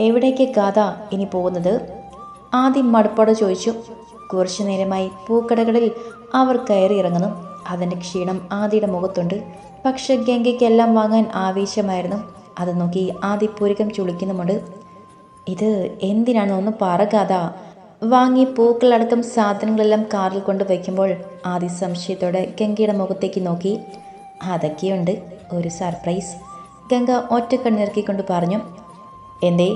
എവിടേക്ക് ഗാഥ ഇനി പോകുന്നത്? ആദ്യം മടുപ്പോടെ ചോദിച്ചു. കുറച്ചു നേരമായി പൂക്കടകളിൽ അവർ കയറി ഇറങ്ങുന്നു. അതിന്റെ ക്ഷീണം ആദിയുടെ മുഖത്തുണ്ട്. പക്ഷെ ഗംഗയ്ക്കെല്ലാം വാങ്ങാൻ ആവേശമായിരുന്നു. അത് നോക്കി ആദി പൂരകം ചുളിക്കുന്നുമുണ്ട്. ഇത് എന്തിനാണെന്നൊന്ന് പറകാത വാങ്ങി പൂക്കളടക്കം സാധനങ്ങളെല്ലാം കാറിൽ കൊണ്ട് വയ്ക്കുമ്പോൾ ആദി സംശയത്തോടെ ഗംഗയുടെ മുഖത്തേക്ക് നോക്കി. അതൊക്കെയുണ്ട്. ഒരു സർപ്രൈസ്. ഗംഗ ഒറ്റക്കണ്ണിറക്കിക്കൊണ്ട് പറഞ്ഞു. എന്തേ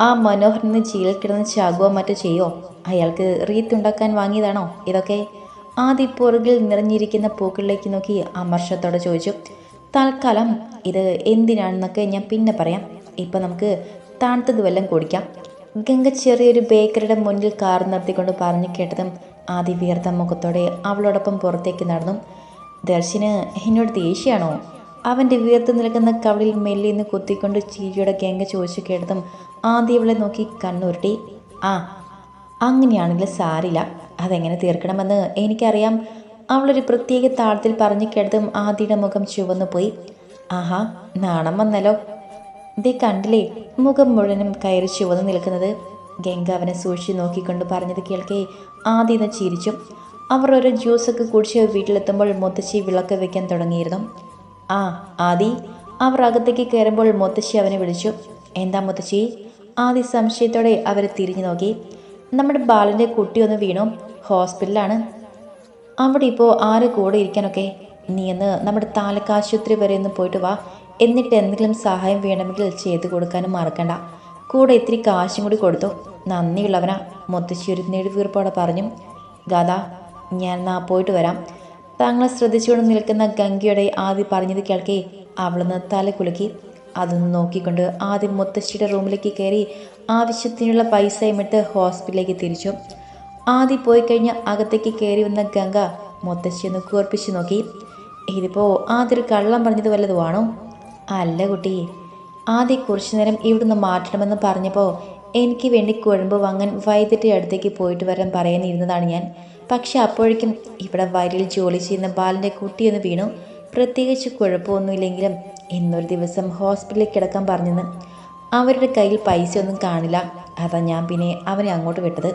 ആ മനോഹരന് ചീലിൽ കിടന്ന് ചാകുവോ മറ്റോ ചെയ്യോ? അയാൾക്ക് റീത്തുണ്ടാക്കാൻ വാങ്ങിയതാണോ? ഇതൊക്കെ ആദ്യ പുറകിൽ നിറഞ്ഞിരിക്കുന്ന പൂക്കളിലേക്ക് നോക്കി അമർഷത്തോടെ ചോദിച്ചു. തൽക്കാലം ഇത് എന്തിനാണെന്നൊക്കെ ഞാൻ പിന്നെ പറയാം. ഇപ്പം നമുക്ക് തണുത്തത് വല്ലതും കുടിക്കാം. ഗംഗ ചെറിയൊരു ബേക്കറിയുടെ മുന്നിൽ കാർ നിർത്തിക്കൊണ്ട് പറഞ്ഞു കേട്ടതും ആദ്യ വീർത്ത മുഖത്തോടെ അവളോടൊപ്പം പുറത്തേക്ക് നടന്നു. ദർശന് എന്നോട് ദേഷ്യമാണോ? അവന്റെ വീർത്ത് നിൽക്കുന്ന കവളിൽ മെല്ലിന്ന് കുത്തിക്കൊണ്ട് ചീരിയുടെ ഗംഗ ചോദിച്ചു കേട്ടതും ആദ്യം ഇവളെ നോക്കി കണ്ണുരുട്ടി ആ അങ്ങനെയാണെങ്കിൽ സാരില്ല അതെങ്ങനെ തീർക്കണമെന്ന് എനിക്കറിയാം. അവളൊരു പ്രത്യേക താളത്തിൽ പറഞ്ഞു കേട്ടതും ആദ്യയുടെ മുഖം ചുവന്നു പോയി. ആഹാ നാണം വന്നല്ലോ. ദേ കണ്ടില്ലേ മുഖം മുഴുവനും കയറി ചുവന്ന് നിൽക്കുന്നത്. ഗംഗ അവനെ സൂക്ഷിച്ച് നോക്കിക്കൊണ്ട് പറഞ്ഞത് കേൾക്കെ ആദ്യം ചിരിച്ചു. അവർ ഒരു ജ്യൂസൊക്കെ കുടിച്ച് വീട്ടിലെത്തുമ്പോൾ മുത്തശ്ശി വിളക്ക് വെക്കാൻ തുടങ്ങിയിരുന്നു. ആ ആദി അവർ അകത്തേക്ക് കയറുമ്പോൾ മുത്തശ്ശി അവനെ വിളിച്ചു. എന്താ മുത്തശ്ശി? ആദി സംശയത്തോടെ അവരെ തിരിഞ്ഞു നോക്കി. നമ്മുടെ ബാലന്റെ കുട്ടി ഒന്ന് വീണു. ഹോസ്പിറ്റലാണ്. അവിടെ ഇപ്പോൾ ആരെ കൂടെ ഇരിക്കാനൊക്കെ? നീ എന്ന് നമ്മുടെ താലൂക്ക് ആശുപത്രി വരെ ഒന്ന് പോയിട്ട് വാ. എന്നിട്ട് എന്തെങ്കിലും സഹായം വേണമെങ്കിൽ ചെയ്തു കൊടുക്കാനും മറക്കണ്ട. കൂടെ ഇത്തിരി കാശും കൂടി കൊടുത്തു. നന്ദിയുള്ളവനാ. മുത്തശ്ശി ഒരു നെടുവീർപ്പോടെ പറഞ്ഞു. ഗാഥ ഞാൻ നാ പോയിട്ട് വരാം. തങ്ങളെ ശ്രദ്ധിച്ചുകൊണ്ട് നിൽക്കുന്ന ഗംഗയുടെ ആദ്യം പറഞ്ഞത് കേൾക്കേ. അവളൊന്ന് തല കുലുക്കി. അതൊന്ന് നോക്കിക്കൊണ്ട് ആദ്യം മുത്തശ്ശിയുടെ റൂമിലേക്ക് കയറി ആവശ്യത്തിനുള്ള പൈസ ഇട്ട് ഹോസ്പിറ്റലിലേക്ക് തിരിച്ചു. ആദ്യം പോയി കഴിഞ്ഞ് അകത്തേക്ക് കയറി വന്ന ഗംഗ മുത്തശ്ശി ഒന്ന് കൂർപ്പിച്ച് നോക്കി. ഇതിപ്പോൾ ആദ്യം കള്ളം പറഞ്ഞത് വല്ലതുമാണോ അല്ല കുട്ടി. ആദ്യം കുറച്ചു നേരം ഇവിടുന്ന് മാറ്റണമെന്ന് പറഞ്ഞപ്പോൾ എനിക്ക് വേണ്ടി കുഴമ്പ് വാങ്ങാൻ വൈദ്യുതി അടുത്തേക്ക് പോയിട്ട് വരാൻ പറയാനിരുന്നതാണ് ഞാൻ. പക്ഷെ അപ്പോഴേക്കും ഇവിടെ വയലിൽ ജോലി ചെയ്യുന്ന ബാലന്റെ കുട്ടിയൊന്ന് വീണു. പ്രത്യേകിച്ച് കുഴപ്പമൊന്നുമില്ലെങ്കിലും ഇന്നൊരു ദിവസം ഹോസ്പിറ്റലിൽ കിടക്കാൻ പറഞ്ഞെന്ന്. അവരുടെ കയ്യിൽ പൈസ ഒന്നും കാണില്ല. അതാ ഞാൻ പിന്നെ അവനെ അങ്ങോട്ട് വിട്ടത്.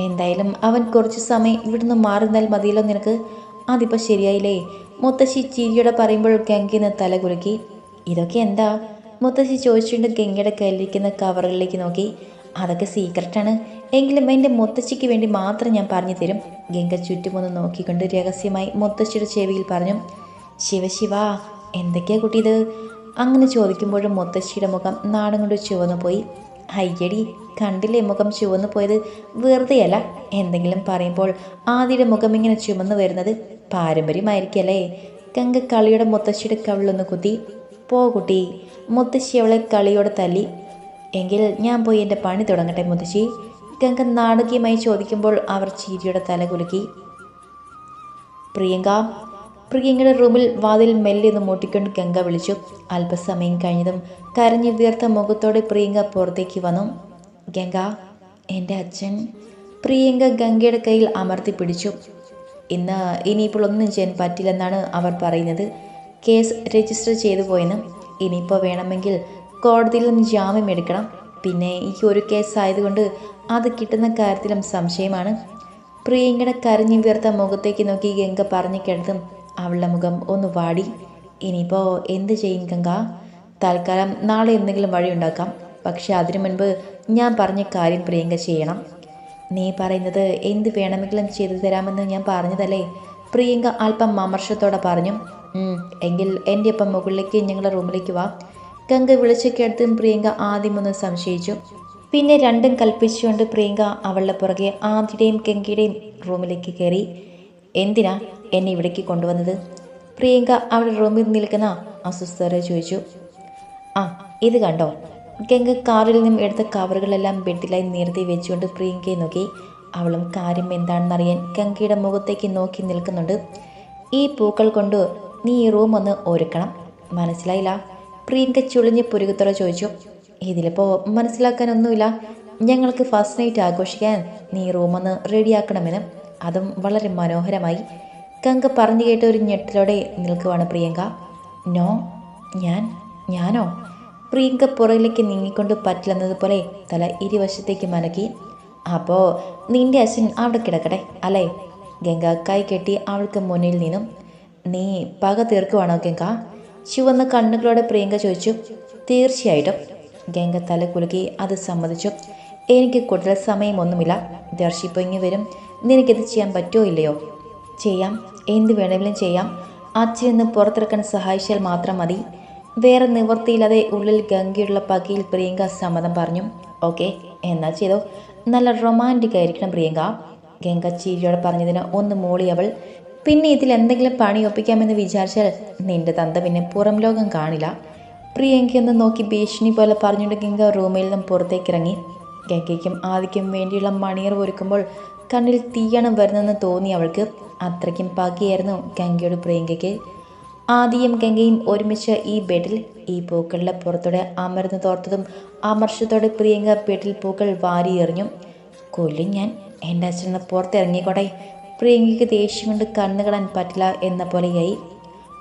എന്തായാലും അവൻ കുറച്ച് സമയം ഇവിടുന്ന് മാറുന്നാൽ മതിയല്ലോ നിനക്ക്? അതിപ്പോൾ ശരിയായില്ലേ? മുത്തശ്ശി ചിരിയോടെ പറയുമ്പോൾ ഗംഗന്ന് തല കുലുക്കി. ഇതൊക്കെ എന്താ? മുത്തശ്ശി ചോദിച്ചുകൊണ്ട് ഗംഗയുടെ കയ്യിലിരിക്കുന്ന കവറുകളിലേക്ക് നോക്കി. അതൊക്കെ സീക്രട്ടാണ് എങ്കിലും എന്റെ മുത്തശ്ശിക്ക് വേണ്ടി മാത്രം ഞാൻ പറഞ്ഞു തരും. ഗംഗ ചുറ്റുമൊന്ന് നോക്കിക്കൊണ്ട് രഹസ്യമായി മുത്തശ്ശിയുടെ ചെവിയിൽ പറഞ്ഞു ശിവശിവ എന്തൊക്കെയാ കുട്ടി ഇത്? അങ്ങനെ ചോദിക്കുമ്പോഴും മുത്തശ്ശിയുടെ മുഖം നാണം കൊണ്ട് ചുവന്നു പോയി. അയ്യടി കണ്ടില്ലേ മുഖം ചുവന്നു പോയത്? വെറുതെയല്ല. എന്തെങ്കിലും പറയുമ്പോൾ ആദ്യയുടെ മുഖം ഇങ്ങനെ ചുമന്നു വരുന്നത് പാരമ്പര്യമായിരിക്കല്ലേ? ഗംഗ കളിയുടെ മുത്തശ്ശിയുടെ കവിളൊന്ന് കുത്തി പോ കുട്ടി. മുത്തശ്ശി അവളെ കളിയോടെ തല്ലി എങ്കിൽ ഞാൻ പോയി എന്റെ പണി തുടങ്ങട്ടെ മുത്തശ്ശി. ഗംഗ നാടകീയമായി ചോദിക്കുമ്പോൾ അവർ ചീരിയുടെ തല കുലുക്കി. പ്രിയങ്ക പ്രിയങ്കയുടെ റൂമിൽ വാതിൽ മെല്ലെ ഒന്ന് മൂട്ടിക്കൊണ്ട് ഗംഗ വിളിച്ചു. അല്പസമയം കഴിഞ്ഞതും കരഞ്ഞു വീർത്ത മുഖത്തോടെ പ്രിയങ്ക പുറത്തേക്ക് വന്നു. ഗംഗ എന്റെ അച്ഛൻ പ്രിയങ്ക ഗംഗയുടെ കയ്യിൽ അമർത്തി പിടിച്ചു. ഇന്ന് ഇനിയിപ്പോൾ ഒന്നും ചെയ്യാൻ പറ്റില്ലെന്നാണ് അവർ പറയുന്നത്. കേസ് രജിസ്റ്റർ ചെയ്തു പോയെന്ന്. ഇനിയിപ്പോൾ വേണമെങ്കിൽ കോടതിയിൽ നിന്ന് ജാമ്യം എടുക്കണം. പിന്നെ ഈ ഒരു കേസായതുകൊണ്ട് അത് കിട്ടുന്ന കാര്യത്തിലും സംശയമാണ്. പ്രിയങ്കയുടെ കരഞ്ഞു വീർത്ത മുഖത്തേക്ക് നോക്കി ഗംഗ പറഞ്ഞു കിടന്നും അവളുടെ മുഖം ഒന്ന് വാടി. ഇനിയിപ്പോൾ എന്ത് ചെയ്യും ഗംഗ? തൽക്കാലം നാളെ എന്തെങ്കിലും വഴി ഉണ്ടാക്കാം. പക്ഷെ അതിനു മുൻപ് ഞാൻ പറഞ്ഞ കാര്യം പ്രിയങ്ക ചെയ്യണം. നീ പറയുന്നത് എന്ത് വേണമെങ്കിലും ചെയ്തു തരാമെന്ന് ഞാൻ പറഞ്ഞതല്ലേ? പ്രിയങ്ക അല്പം അമർഷത്തോടെ പറഞ്ഞു. "ഉം, എങ്കിൽ എന്റെ ഒപ്പം മുകളിലേക്ക് ഞങ്ങളുടെ റൂമിലേക്ക് വാ. ഗംഗ വിളിച്ചു കേട്ടതും പ്രിയങ്ക ആദ്യമൊന്ന് സംശയിച്ചു. പിന്നെ രണ്ടും കൽപ്പിച്ചുകൊണ്ട് പ്രിയങ്ക അവളുടെ പുറകെ ആദ്യയുടെയും ഗംഗയുടെയും റൂമിലേക്ക് കയറി. എന്തിനാ എന്നെ ഇവിടേക്ക് കൊണ്ടുവന്നത്? പ്രിയങ്ക അവളുടെ റൂമിൽ നിൽക്കുന്ന അസ്വസ്ഥരെ ചോദിച്ചു. ആ ഇത് കണ്ടോ? ഗംഗ കാറിൽ നിന്നും എടുത്ത കവറുകളെല്ലാം ബെഡിലായി നിരത്തി വെച്ചുകൊണ്ട് പ്രിയങ്കയെ നോക്കി. അവളും കാര്യം എന്താണെന്നറിയാൻ ഗംഗയുടെ മുഖത്തേക്ക് നോക്കി നിൽക്കുന്നുണ്ട്. ഈ പൂക്കൾ കൊണ്ട് നീ ഈ റൂം ഒന്ന് ഒരുക്കണം. മനസ്സിലായില്ല? പ്രിയങ്ക ചുളിഞ്ഞ് പുരുകത്തോടെ ചോദിച്ചു ഇതിലിപ്പോൾ മനസ്സിലാക്കാനൊന്നുമില്ല. ഞങ്ങൾക്ക് ഫസ്റ്റ് നൈറ്റ് ആഘോഷിക്കാൻ നീ റൂമൊന്ന് റെഡിയാക്കണമെന്ന് അതും വളരെ മനോഹരമായി. കങ്ക പറഞ്ഞു കേട്ട ഒരു ഞെട്ടലോടെ നിൽക്കുവാണ് പ്രിയങ്ക. നോ ഞാൻ ഞാനോ? പ്രിയങ്ക പുറകിലേക്ക് നീങ്ങിക്കൊണ്ട് പറ്റില്ലെന്നതുപോലെ തല ഇരുവശത്തേക്ക് മനക്കി അപ്പോൾ നിന്റെ അച്ഛൻ അവിടെ കിടക്കട്ടെ അല്ലേ? ഗംഗ കൈ കെട്ടി അവൾക്ക് മുന്നിൽ നിന്നും. നീ പക തീർക്കുവാണോ ഗംഗ? ചുവന്ന കണ്ണുകളോടെ പ്രിയങ്ക ചോദിച്ചു തീർച്ചയായിട്ടും. ഗംഗ തല കുലുക്കി അത് സമ്മതിച്ചു. എനിക്ക് കൂടുതൽ സമയമൊന്നുമില്ല. ദർശിപ്പോൾ ഇങ്ങ് വരും. നിനക്കിത് ചെയ്യാൻ പറ്റുമോ ഇല്ലയോ? ചെയ്യാം. എന്ത് വേണമെങ്കിലും ചെയ്യാം. അച്ഛൻ നിന്ന് പുറത്തിറക്കാൻ സഹായിച്ചാൽ മാത്രം മതി. വേറെ നിവൃത്തിയില്ലാതെ ഉള്ളിൽ ഗംഗയുള്ള പകയിൽ പ്രിയങ്ക സമ്മതം പറഞ്ഞു. ഓക്കെ. എന്നാ ചെയ്തോ. നല്ല റൊമാന്റിക് ആയിരിക്കണം പ്രിയങ്ക. ഗംഗ ചീരിയോടെ പറഞ്ഞതിന് ഒന്ന് മോളി അവൾ പിന്നെ ഇതിൽ എന്തെങ്കിലും പണി ഒപ്പിക്കാമെന്ന് വിചാരിച്ചാൽ നിന്റെ തന്ത പിന്നെ പുറം ലോകം കാണില്ല. പ്രിയങ്കയെന്ന് നോക്കി ഭീഷണി പോലെ പറഞ്ഞുകൊണ്ട് ഗംഗ റൂമിൽ നിന്നും പുറത്തേക്ക് ഇറങ്ങി ഗംഗയ്ക്കും ആദിക്കും വേണ്ടിയുള്ള മണിയർ ഒരുക്കുമ്പോൾ കണ്ണിൽ തീയണം വരുന്നെന്ന് തോന്നി അവൾക്ക്. അത്രയ്ക്കും പകിയായിരുന്നു ഗംഗയുടെ പ്രിയങ്കയ്ക്ക്. ആദിയും ഗംഗയും ഒരുമിച്ച് ഈ ബെഡിൽ ഈ പൂക്കളുടെ പുറത്തോടെ അമർന്നു തോർത്തതും അമർഷത്തോടെ പ്രിയങ്ക ബെഡിൽ പൂക്കൾ വാരി എറിഞ്ഞു. കൊല്ലും ഞാൻ. എന്റെ അച്ഛനെ പുറത്തിറങ്ങിക്കോട്ടെ. പ്രിയങ്കയ്ക്ക് ദേഷ്യം കൊണ്ട് കണ്ണു കാണാൻ പറ്റില്ല എന്ന പോലെയായി.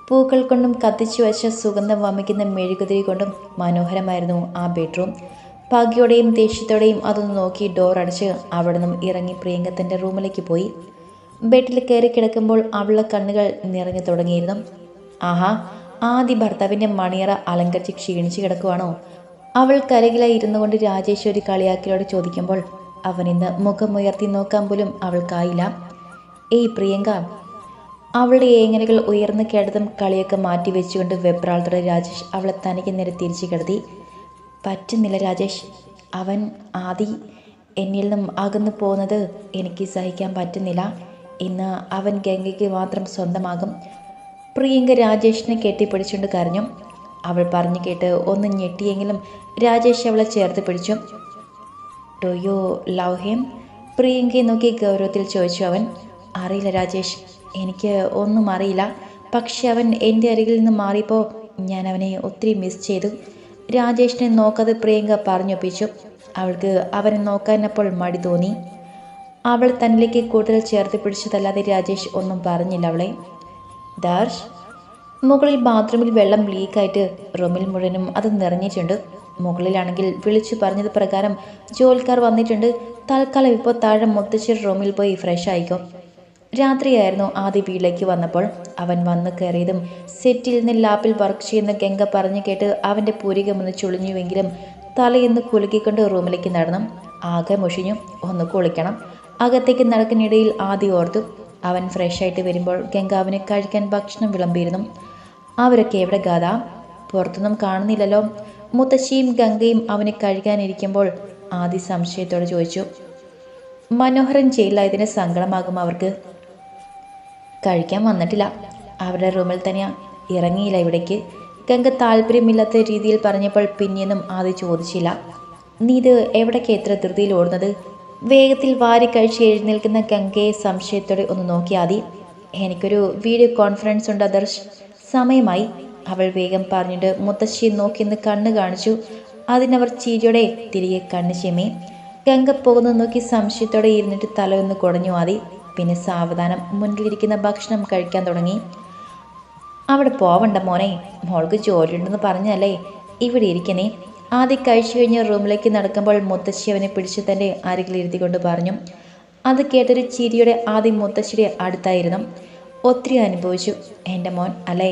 പൂക്കൾ കൊണ്ടും കത്തിച്ചു വച്ച സുഗന്ധം വമിക്കുന്ന മെഴുകുതിരി കൊണ്ടും മനോഹരമായിരുന്നു ആ ബെഡ്റൂം. പകയോടെയും ദേഷ്യത്തോടെയും അതൊന്ന് നോക്കി ഡോർ അടച്ച് അവിടെ നിന്നും ഇറങ്ങി പ്രിയങ്ക തന്റെ റൂമിലേക്ക് പോയി. ബെഡിൽ കയറി കിടക്കുമ്പോൾ അവളുടെ കണ്ണുകൾ നിറഞ്ഞു തുടങ്ങിയിരുന്നു. ആഹാ ആദ്യ ഭർത്താവിന്റെ മണിയറ അലങ്കരിച്ച് ക്ഷീണിച്ച് കിടക്കുവാണോ? അവൾ കരകിലായി ഇരുന്നു കൊണ്ട് രാജേശ്വരി കളിയാക്കിലോട് ചോദിക്കുമ്പോൾ ഇന്ന് മുഖമുയർത്തി നോക്കാൻ പോലും അവൾക്കായില്ല. ഏയ് പ്രിയങ്ക അവളുടെ ഏങ്ങലുകൾ ഉയർന്നു കേട്ടതും കളിയൊക്കെ മാറ്റി വെച്ചുകൊണ്ട് വെപ്രാളത്തോടെ രാജേഷ് അവളെ തനിക്ക് നേരെ തിരിച്ചു കിടത്തി. പറ്റുന്നില്ല രാജേഷ് അവൻ ആദി എന്നിൽ നിന്നും അകന്നു പോകുന്നത് എനിക്ക് സഹിക്കാൻ പറ്റുന്നില്ല. ഇന്ന് അവൻ ഗംഗയ്ക്ക് മാത്രം സ്വന്തമാകും. പ്രിയങ്ക രാജേഷിനെ കെട്ടിപ്പിടിച്ചുകൊണ്ട് കരഞ്ഞു. അവൾ പറഞ്ഞു കേട്ട് ഒന്ന് ഞെട്ടിയെങ്കിലും രാജേഷ് അവളെ ചേർത്ത് പിടിച്ചു. ഡു യു ലവ് ഹിം പ്രിയങ്കയെ നോക്കി ഗൗരവത്തിൽ ചോദിച്ചു അവൻ. അറിയില്ല രാജേഷ്. എനിക്ക് ഒന്നും അറിയില്ല. പക്ഷെ അവൻ എന്റെ അരികിൽ നിന്ന് മാറിയപ്പോൾ ഞാൻ അവനെ ഒത്തിരി മിസ് ചെയ്തു. രാജേഷിനെ നോക്കാതെ പ്രിയങ്ക പറഞ്ഞൊപ്പിച്ചു. അവൾക്ക് അവനെ നോക്കാനപ്പോൾ മടി തോന്നി. അവൾ തന്നിലേക്ക് കൂടുതൽ ചേർത്ത് പിടിച്ചതല്ലാതെ രാജേഷ് ഒന്നും പറഞ്ഞില്ല അവളെ. ദാർഷ് മുകളിൽ ബാത്റൂമിൽ വെള്ളം ലീക്കായിട്ട് റൂമിൽ മുഴുവനും അത് നിറഞ്ഞിട്ടുണ്ട്. മുകളിലാണെങ്കിൽ വിളിച്ചു പറഞ്ഞത് പ്രകാരം ജോലിക്കാർ വന്നിട്ടുണ്ട്. തൽക്കാലം ഇപ്പോൾ താഴെ മുത്തശ്ശേരി റൂമിൽ പോയി ഫ്രഷ് ആയിക്കോ. രാത്രിയായിരുന്നു ആദ്യ വീട്ടിലേക്ക് വന്നപ്പോൾ. അവൻ വന്നു കയറിയതും സെറ്റിൽ നിന്ന് ലാപ്പിൽ വർക്ക് ചെയ്യുന്ന ഗംഗ പറഞ്ഞു കേട്ട് അവന്റെ പൂരികമൊന്ന് ചുളിഞ്ഞുവെങ്കിലും തലയെന്ന് കുലുക്കിക്കൊണ്ട് റൂമിലേക്ക് നടന്നു. ആകെ മുഷിഞ്ഞു. ഒന്ന് കുളിക്കണം. അകത്തേക്ക് നടക്കുന്നിടയിൽ ആദ്യം ഓർത്തു. അവൻ ഫ്രഷായിട്ട് വരുമ്പോൾ ഗംഗ അവന് കഴിക്കാൻ ഭക്ഷണം വിളമ്പിയിരുന്നു. അവരൊക്കെ എവിടെ ഗാഥ? പുറത്തൊന്നും കാണുന്നില്ലല്ലോ. മുത്തശ്ശിയും ഗംഗയും അവന് കഴിക്കാനിരിക്കുമ്പോൾ ആദ്യ സംശയത്തോടെ ചോദിച്ചു. മനോഹരൻ ജയിലായതിന് സങ്കടമാകും അവർക്ക്. കഴിക്കാൻ വന്നിട്ടില്ല. അവരുടെ റൂമിൽ തന്നെയാ ഇറങ്ങിയില്ല ഇവിടേക്ക്. ഗംഗ താല്പര്യമില്ലാത്ത രീതിയിൽ പറഞ്ഞപ്പോൾ പിന്നെയൊന്നും ആദ്യം ചോദിച്ചില്ല. നീ ഇത് എവിടേക്ക് എത്ര ധൃതിയിൽ ഓടുന്നത്? വേഗത്തിൽ വാരി കഴിച്ച് എഴുന്നേൽക്കുന്ന ഗംഗയെ സംശയത്തോടെ ഒന്ന് നോക്കിയാൽ മതി എനിക്കൊരു വീഡിയോ കോൺഫറൻസ് ഉണ്ട് അദർശ്. സമയമായി. അവൾ വേഗം പറഞ്ഞിട്ട് മുത്തശ്ശിയെ നോക്കിന്ന് കണ്ണ് കാണിച്ചു. അതിനവർ ചീരിയോടെ തിരികെ കണ്ണ് ചെമ്മി. ഗംഗ പോകുന്നു നോക്കി സംശയത്തോടെ ഇരുന്നിട്ട് തലയൊന്ന് കുടഞ്ഞു ആദി. പിന്നെ സാവധാനം മുന്നിലിരിക്കുന്ന ഭക്ഷണം കഴിക്കാൻ തുടങ്ങി. അവിടെ പോവണ്ട മോനെ മോൾക്ക് ജോലിയുണ്ടെന്ന് പറഞ്ഞല്ലേ ഇവിടെ ഇരിക്കുന്നേ ആദ്യം കഴിച്ചു കഴിഞ്ഞ് റൂമിലേക്ക് നടക്കുമ്പോൾ മുത്തശ്ശി അവനെ പിടിച്ച് തന്റെ അരികിലിരുത്തിക്കൊണ്ട് പറഞ്ഞു. അത് കേട്ടൊരു ചിരിയുടെ ആദ്യം മുത്തശ്ശിയുടെ അടുത്തായിരുന്നു. ഒത്തിരി അനുഭവിച്ചു. എന്റെ മോൻ അല്ലേ?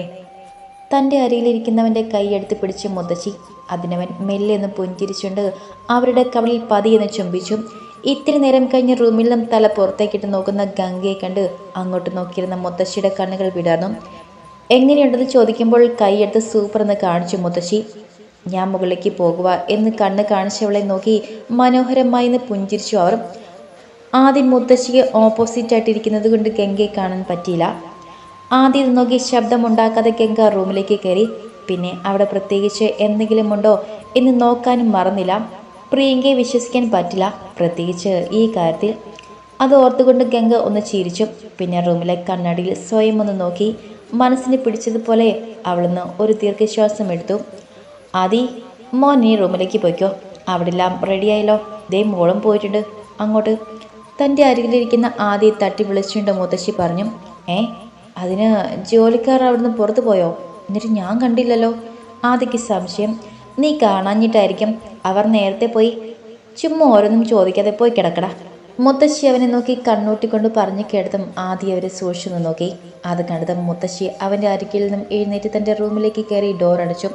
തന്റെ അരിയിലിരിക്കുന്നവന്റെ കൈയെടുത്ത് പിടിച്ച് മുത്തശ്ശി അതിനവൻ മെല്ലെ ഒന്ന് പുഞ്ചിരിച്ചുകൊണ്ട് അവരുടെ കവളിൽ പതിയെന്ന് ചുംബിച്ചു. ഇത്തിരി നേരം കഴിഞ്ഞ് റൂമിൽ നിന്നും തല പുറത്തേക്കിട്ട് നോക്കുന്ന ഗംഗയെ കണ്ട് അങ്ങോട്ട് നോക്കിയിരുന്ന മുത്തശ്ശിയുടെ കണ്ണുകൾ വിടർന്നു. എങ്ങനെയുണ്ടെന്ന് ചോദിക്കുമ്പോൾ കൈയെടുത്ത് സൂപ്പർ എന്ന് കാണിച്ചു മുത്തശ്ശി. ഞാൻ മുകളിലേക്ക് പോകുക എന്ന് കണ്ണ് കാണിച്ചവളെ നോക്കി മനോഹരമായി എന്ന് പുഞ്ചിരിച്ചു അവർ. ആദ്യം മുത്തശ്ശിക്ക് ഓപ്പോസിറ്റ് ആയിട്ടിരിക്കുന്നത് കൊണ്ട് ഗംഗയെ കാണാൻ പറ്റിയില്ല. ആദ്യം നോക്കി ശബ്ദമുണ്ടാക്കാതെ ഗംഗ റൂമിലേക്ക് കയറി. പിന്നെ അവിടെ പ്രത്യേകിച്ച് എന്തെങ്കിലും ഉണ്ടോ എന്ന് നോക്കാനും മറന്നില്ല. പ്രിയങ്കയെ വിശ്വസിക്കാൻ പറ്റില്ല. പ്രത്യേകിച്ച് ഈ കാര്യത്തിൽ. അത് ഓർത്തുകൊണ്ട് ഗംഗ ഒന്ന് ചിരിച്ചു. പിന്നെ റൂമിലെ കണ്ണാടിയിൽ സ്വയം ഒന്ന് നോക്കി. മനസ്സിനെ പിടിച്ചതുപോലെ അവളൊന്ന് ഒരു ദീർഘശ്വാസം എടുത്തു. ആദി മോൻ നീ റൂമിലേക്ക് പോയിക്കോ. അവിടെല്ലാം റെഡിയായല്ലോ. ദേ മോളും പോയിട്ടുണ്ട്. അങ്ങോട്ട്. തന്റെ അരികിലിരിക്കുന്ന ആദി തട്ടി വിളിച്ചുകൊണ്ട് മുത്തശ്ശി പറഞ്ഞു. ഏ അതിന് ജോലിക്കാർ അവിടുന്ന് പുറത്തു പോയോ? എന്നിട്ട് ഞാൻ കണ്ടില്ലല്ലോ. ആദ്യക്ക് സംശയം. നീ കാണാഞ്ഞിട്ടായിരിക്കും. അവർ നേരത്തെ പോയി. ചുമ്മാ ഓരോന്നും ചോദിക്കാതെ പോയി കിടക്കട. മുത്തശ്ശി അവനെ നോക്കി കണ്ണൂട്ടിക്കൊണ്ട് പറഞ്ഞു കേട്ടതും ആദ്യം അവരെ സൂക്ഷിച്ചു നോക്കി. അത് കണ്ടതും മുത്തശ്ശി അവന്റെ അരികിൽ നിന്നും എഴുന്നേറ്റ് തന്റെ റൂമിലേക്ക് കയറി ഡോർ അടച്ചു.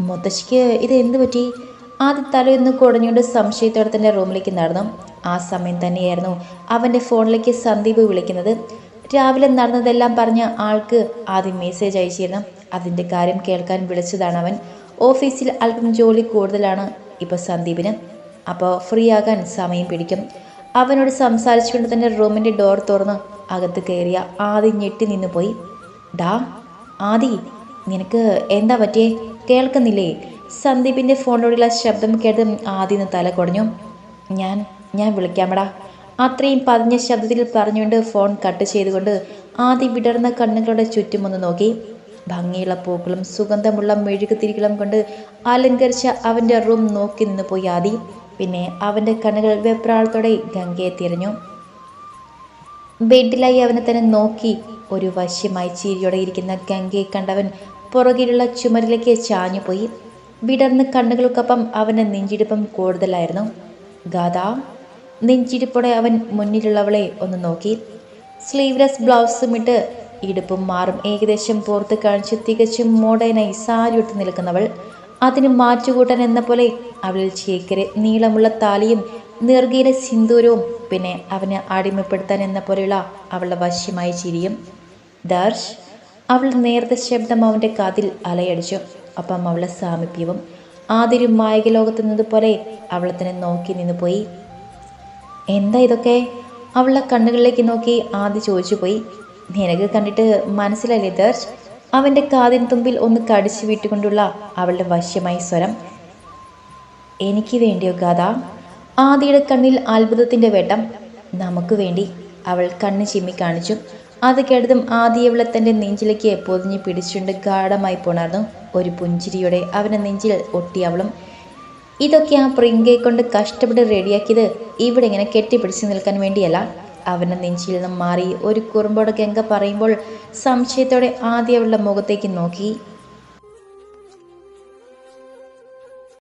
മുത്തശ്ശിക്ക് ഇത് എന്ത് പറ്റി? ആദ്യ തലയൊന്ന് കുടഞ്ഞുകൊണ്ട് സംശയത്തോടെ തന്റെ റൂമിലേക്ക് നടന്നു. ആ സമയം തന്നെയായിരുന്നു അവന്റെ ഫോണിലേക്ക് സന്ദീപ് വിളിക്കുന്നത്. രാവിലെ നടന്നതെല്ലാം പറഞ്ഞ ആൾക്ക് ആദ്യം മെസ്സേജ് അയച്ചിരുന്നു. അതിന്റെ കാര്യം കേൾക്കാൻ വിളിച്ചതാണ് അവൻ. ഓഫീസിൽ അല്പം ജോലി കൂടുതലാണ് ഇപ്പോൾ സന്ദീപിന്. അപ്പോൾ ഫ്രീ ആകാൻ സമയം പിടിക്കും. അവനോട് സംസാരിച്ചുകൊണ്ട് തന്നെ റൂമിന്റെ ഡോർ തുറന്ന് അകത്ത് കയറിയ ആദി ഞെട്ടി നിന്ന് പോയി. ഡാ ആദി നിനക്ക് എന്താ പറ്റിയേ? കേൾക്കുന്നില്ലേ? സന്ദീപിന്റെ ഫോണിലൂടെയുള്ള ശബ്ദം കേട്ട് ആദ്യം തല കുടഞ്ഞു. ഞാൻ ഞാൻ വിളിക്കാമടാ. അത്രയും പതിഞ്ഞ ശബ്ദത്തിൽ പറഞ്ഞുകൊണ്ട് ഫോൺ കട്ട് ചെയ്തുകൊണ്ട് ആദ്യം വിടർന്ന കണ്ണുകളുടെ ചുറ്റുമൊന്ന് നോക്കി. ഭംഗിയുള്ള പൂക്കളും സുഗന്ധമുള്ള മെഴുകുതിരികളും കൊണ്ട് അലങ്കരിച്ച അവന്റെ റൂം നോക്കി നിന്ന് പോയി ആദി. പിന്നെ അവന്റെ കണ്ണുകൾ വെപ്രാളത്തോടെ ഗംഗയെ തിരഞ്ഞു. ബെഡിലായി അവനെ തന്നെ നോക്കി ഒരു വശ്യമായി ചിരിയോടെ ഇരിക്കുന്ന ഗംഗയെ കണ്ടവൻ പുറകിലുള്ള ചുമരിലേക്ക് ചാഞ്ഞുപോയി വിടർന്ന കണ്ണുകൾക്കൊപ്പം അവന്റെ നെഞ്ചിടിപ്പം കൂടുതലായിരുന്നു. ഗാഥ നെഞ്ചിടിപ്പോടെ അവൻ മുന്നിലുള്ളവളെ ഒന്ന് നോക്കി. സ്ലീവ്ലെസ് ബ്ലൗസും ഇട്ട് ഇടുപ്പും മാറും. ഏകദേശം പുറത്ത് കാണിച്ച് തികച്ചും മോഡേനായി സാരി ഇട്ട് നിൽക്കുന്നവൾ. അതിന് മാറ്റുകൂട്ടൻ എന്ന പോലെ അവളിൽ ചേക്കരെ നീളമുള്ള താലിയും നിർഗീര സിന്ദൂരവും പിന്നെ അവനെ അടിമപ്പെടുത്താൻ എന്ന പോലെയുള്ള അവളുടെ വശ്യമായ ചിരിയും. ദർശ് അവൾ നേരത്തെ ശബ്ദം അവന്റെ കാതിൽ അലയടിച്ചു. അപ്പം അവളെ സാമീപ്യവും ആദ്യം മായക ലോകത്ത് അവളെ തന്നെ നോക്കി നിന്ന് പോയി. എന്താ ഇതൊക്കെ? അവളുടെ കണ്ണുകളിലേക്ക് നോക്കി ആദ്യം ചോദിച്ചു പോയി നിനക്ക് കണ്ടിട്ട് മനസ്സിലല്ലേ ദർശ്? അവന്റെ കാതിൻ തുമ്പിൽ ഒന്ന് കടിച്ചു വിട്ടുകൊണ്ടുള്ള അവളുടെ വശ്യമായ സ്വരം. എനിക്ക് വേണ്ടിയോ ഗാഥ? ആദിയുടെ കണ്ണിൽ അത്ഭുതത്തിന്റെ വെട്ടം. നമുക്ക് വേണ്ടി. അവൾ കണ്ണ് ചിമ്മി കാണിച്ചു. അത് കേട്ടതും ആദ്യ അവളെ തന്റെ നെഞ്ചിലേക്ക് പൊതിഞ്ഞ് പിടിച്ചുകൊണ്ട് ഗാഠമായി പോണായിരുന്നു ഒരു പുഞ്ചിരിയോടെ അവന്റെ നെഞ്ചിൽ ഒട്ടി അവളും ഇതൊക്കെ ആ പ്രിങ്കയെ കൊണ്ട് കഷ്ടപ്പെട്ട് റെഡിയാക്കിയത് ഇവിടെ ഇങ്ങനെ കെട്ടിപ്പിടിച്ച് നിൽക്കാൻ വേണ്ടിയല്ല. അവന്റെ നെഞ്ചിൽ നിന്നും മാറി ഒരു കുറുമ്പോടെ ഗംഗ പറയുമ്പോൾ സംശയത്തോടെ ആദ്യം അവളുടെ മുഖത്തേക്ക് നോക്കി.